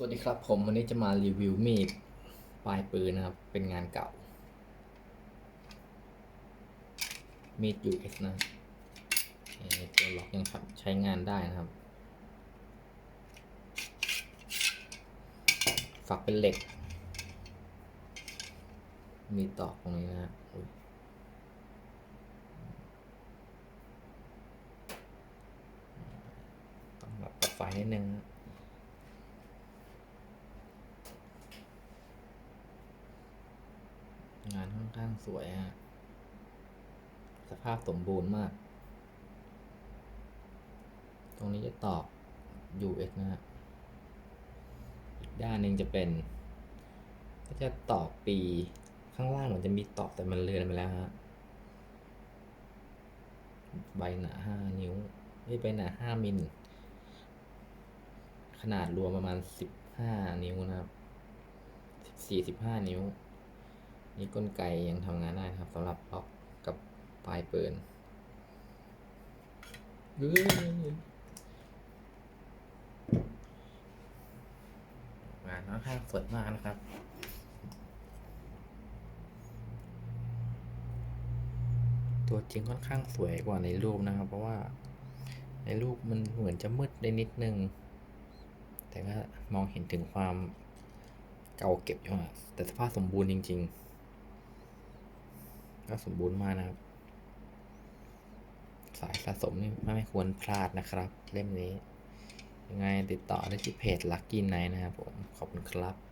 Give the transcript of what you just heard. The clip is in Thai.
สวัสดีครับผมวันนี้จะมารีวิวมีดปลายปืนนะครับ เป็นงานเก่า มีด US นะตัวล็อกยังใช้งานได้นะครับ ฝักเป็นเหล็ก มีตอกตรงนี้นะต้องแบบปิดไฟนิดนึงนะานค่อนข้างสวยฮะ สภาพสมบูรณ์มาก ตรงนี้จะตอก US นะฮะ อีกด้านหนึ่งจะเป็น ก็จะตอกปีข้างล่างเหมือนจะมีตอกแต่มันเลือนไปแล้วฮะ ใบหนาห้านิ้ว ไม่ใบหนาห้ามิล ขนาดรวมประมาณสิบห้านิ้วนะครับสี่สิบห้านิ้ว นี่กลไกยังทำงานได้ครับสำหรับล็อกกับปลายปืนงานค่อนข้างสวยมากนะครับตัวจริงค่อนข้างสวยกว่าในรูปนะครับ เพราะว่าในรูปมันเหมือนจะมืดได้นิดนึง แต่ก็มองเห็นถึงความเก่าเก็บอยู่อะแต่สภาพสมบูรณ์จริง ๆ ก็สมบูรณ์มากนะครับ สายสะสมนี่ไม่ควรพลาดนะครับ เล่มนี้ ยังไงติดต่อได้ที่เพจ Lucky Night นะครับผม ขอบคุณครับ